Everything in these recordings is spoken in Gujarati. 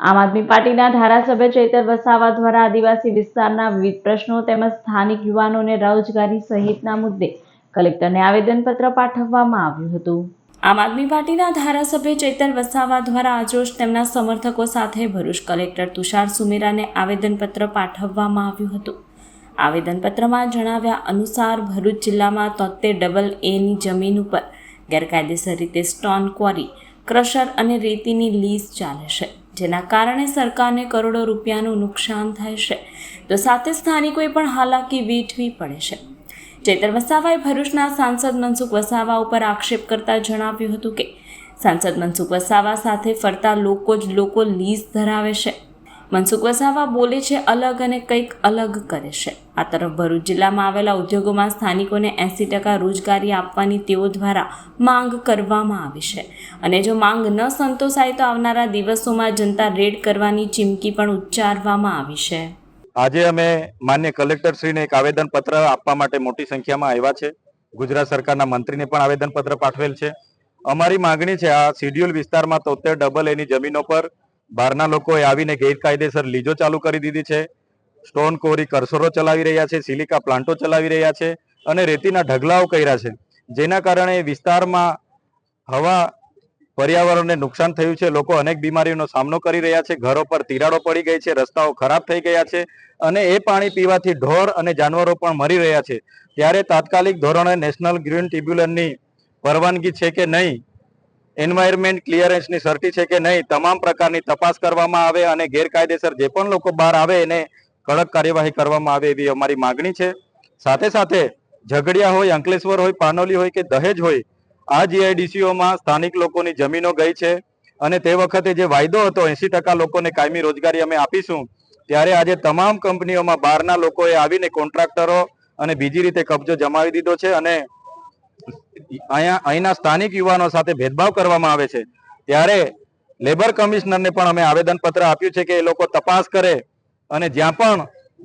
આમ આદમી પાર્ટીના ધારાસભ્ય ચૈતર વસાવા દ્વારા આદિવાસી વિસ્તારના વિવિધ પ્રશ્નો તેમજ સ્થાનિક યુવાનોને રોજગારી સહિતના મુદ્દે કલેક્ટરને આવેદનપત્ર પાઠવવામાં આવ્યું હતું. આમ આદમી પાર્ટીના ધારાસભ્ય ચૈતર વસાવા દ્વારા આજરોજ તેમના સમર્થકો સાથે ભરૂચ કલેક્ટર તુષાર સુમેરાને આવેદનપત્ર પાઠવવામાં આવ્યું હતું. આવેદનપત્રમાં જણાવ્યા અનુસાર ભરૂચ જિલ્લામાં તોતેર ડબલ એની જમીન ઉપર ગેરકાયદેસર રીતે સ્ટોન ક્વોરી ક્રશર અને રેતીની લીઝ ચાલે છે, જેના કારણે સરકારને કરોડો રૂપિયાનું નુકસાન થાય છે. તો સાથે સ્થાનિકોએ પણ હાલાકી વેઠવી પડે છે. ચેતર વસાવાએ ભરૂચના સાંસદ મનસુખ વસાવા ઉપર આક્ષેપ કરતા જણાવ્યું હતું કે, સાંસદ મનસુખ વસાવા સાથે ફરતા લોકો જ લોકો લીઝ ધરાવે છે. મનસુખ વસાવા બોલે છે, અલગ અને કંઈક અલગ કરે છે. આ તરફ ભરૂચ જિલ્લામાં આવેલા ઉદ્યોગોમાં સ્થાનિકોને એંસી ટકા રોજગારી આપવાની તેઓ દ્વારા માંગ કરવામાં આવી છે. અને જો માંગ ન સંતોષાય તો આવનારા દિવસોમાં જનતા રેડ કરવાની ચીમકી પણ ઉચ્ચારવામાં આવી છે. આજે અમે માન્ય કલેક્ટરશ્રીને એક આવેદનપત્ર આપવા માટે મોટી સંખ્યામાં આવ્યા છે. ગુજરાત સરકારના મંત્રીને પણ આવેદનપત્ર પાઠવેલ છે. અમારી માંગણી છે, આ શિડ્યુલ વિસ્તારમાં તોતેર ડબલ એની જમીનો પર બહારના લોકોએ આવીને ગેરકાયદેસર લીજો ચાલુ કરી દીધી છે. સ્ટોન કોરી કરસરો ચલાવી રહ્યા છે, સિલિકા પ્લાન્ટો ચલાવી રહ્યા છે અને રેતીના ઢગલાઓ કર્યા છે. જેના કારણે વિસ્તારમાં હવા, પર્યાવરણને નુકસાન થયું છે. લોકો અનેક બીમારીઓનો સામનો કરી રહ્યા છે. ઘરો પર તિરાડો પડી ગઈ છે, રસ્તાઓ ખરાબ થઈ ગયા છે અને એ પાણી પીવાથી ઢોર અને જાનવરો પણ મરી રહ્યા છે. ત્યારે તાત્કાલિક ધોરણે નેશનલ ગ્રીન ટ્રિબ્યુનલની પરવાનગી છે કે નહીં એન્વાયરમેન્ટ ક્લિયરન્સની સર્ટી છે કે નહીં, તમામ પ્રકારની તપાસ કરવામાં આવે અને ગેરકાયદેસર જે પણ લોકો બહાર આવે એને કડક કાર્યવાહી કરવામાં આવે એવી અમારી માગણી છે. સાથે સાથે ઝઘડિયા હોય, અંકલેશ્વર હોય, પાનોલી હોય કે દહેજ હોય, આ જીઆઈડીસીઓમાં સ્થાનિક લોકોની જમીનો ગઈ છે અને તે વખતે જે વાયદો હતો, એસી ટકા લોકોને કાયમી રોજગારી અમે આપીશું, ત્યારે આજે તમામ કંપનીઓમાં બહારના લોકોએ આવીને કોન્ટ્રાક્ટરો અને બીજી રીતે કબજો જમાવી દીધો છે અને અહીંયા, અહીંના સ્થાનિક યુવાનો સાથે ભેદભાવ કરવામાં આવે છે. ત્યારે લેબર કમિશનરને પણ અમે આવેદનપત્ર આપ્યું છે કે એ લોકો તપાસ કરે અને જ્યાં પણ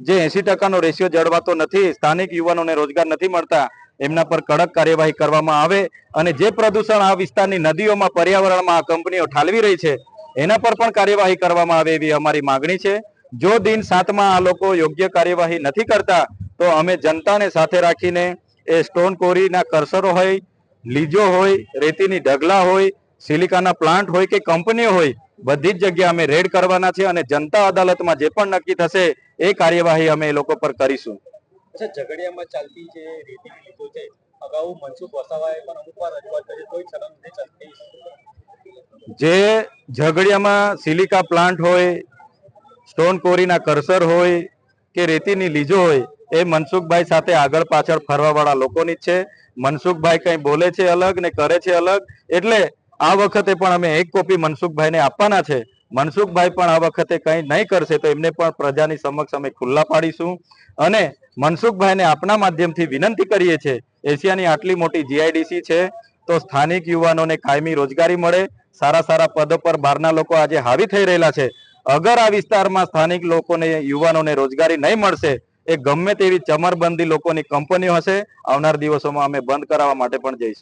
જે એસી ટકાનો રેશિયો જળવાતો નથી, સ્થાનિક યુવાનોને રોજગાર નથી મળતા, એમના પર કડક કાર્યવાહી કરવામાં આવે અને જે પ્રદૂષણ આ વિસ્તારની નદીઓમાં, પર્યાવરણમાં આ કંપનીઓ ઠાલવી રહી છે, એના પર પણ કાર્યવાહી કરવામાં આવે એવી અમારી માગણી છે. જો દિન સાતમાં આ લોકો યોગ્ય કાર્યવાહી નથી કરતા, તો અમે જનતાને સાથે રાખીને એ સ્ટોન કોરીના કરસરો હોય લીજો હોય રેતીની ઢગલા હોય સિલિકાના પ્લાન્ટ હોય કે કંપનીઓ હોય બધી જ જગ્યાએ અમે રેડ કરવાના છે અને જનતા અદાલતમાં જે પણ નક્કી થશે એ કાર્યવાહી અમે એ લોકો પર કરીશું. અચ્છા ઝઘડિયામાં ચાલતી જે રેતીની લીધો છે અગાઉ મનસુખ વસાવાએ પણ અમુક વાર રજૂઆત કરી કોઈ ચલણ નથી ચાલતી. જે ઝઘડિયામાં સિલિકા પ્લાન્ટ હોય સ્ટોન કોરીના કરસર હોય કે રેતીની લીજો હોય એ મનસુખભાઈ સાથે આગળ પાછળ ફરવાવાળા લોકોની જ છે. મનસુખભાઈ કંઈ બોલે છે અલગ ને કરે છે અલગ, એટલે આ વખતે પણ અમે એક કોપી મનસુખભાઈને આપવાના છે. મનસુખભાઈ પણ આ વખતે કંઈ નહીં કરશે તો એમને પણ પ્રજાની સમક્ષ અમે ખુલ્લા પાડીશું. અને મનસુખભાઈને આપના માધ્યમથી વિનંતી કરીએ છીએ, એશિયાની આટલી મોટી જીઆઈડીસી છે, તો સ્થાનિક યુવાનોને કાયમી રોજગારી મળે. સારા સારા પદો પર બહારના લોકો આજે હાવી થઈ રહેલા છે. અગર આ વિસ્તારમાં સ્થાનિક લોકોને, યુવાનોને રોજગારી નહીં મળશે એ ગમે તેવી ચમરબંધી લોકોની કંપનીઓ હશે, આવનાર દિવસોમાં અમે બંધ કરાવવા માટે પણ જઈશું.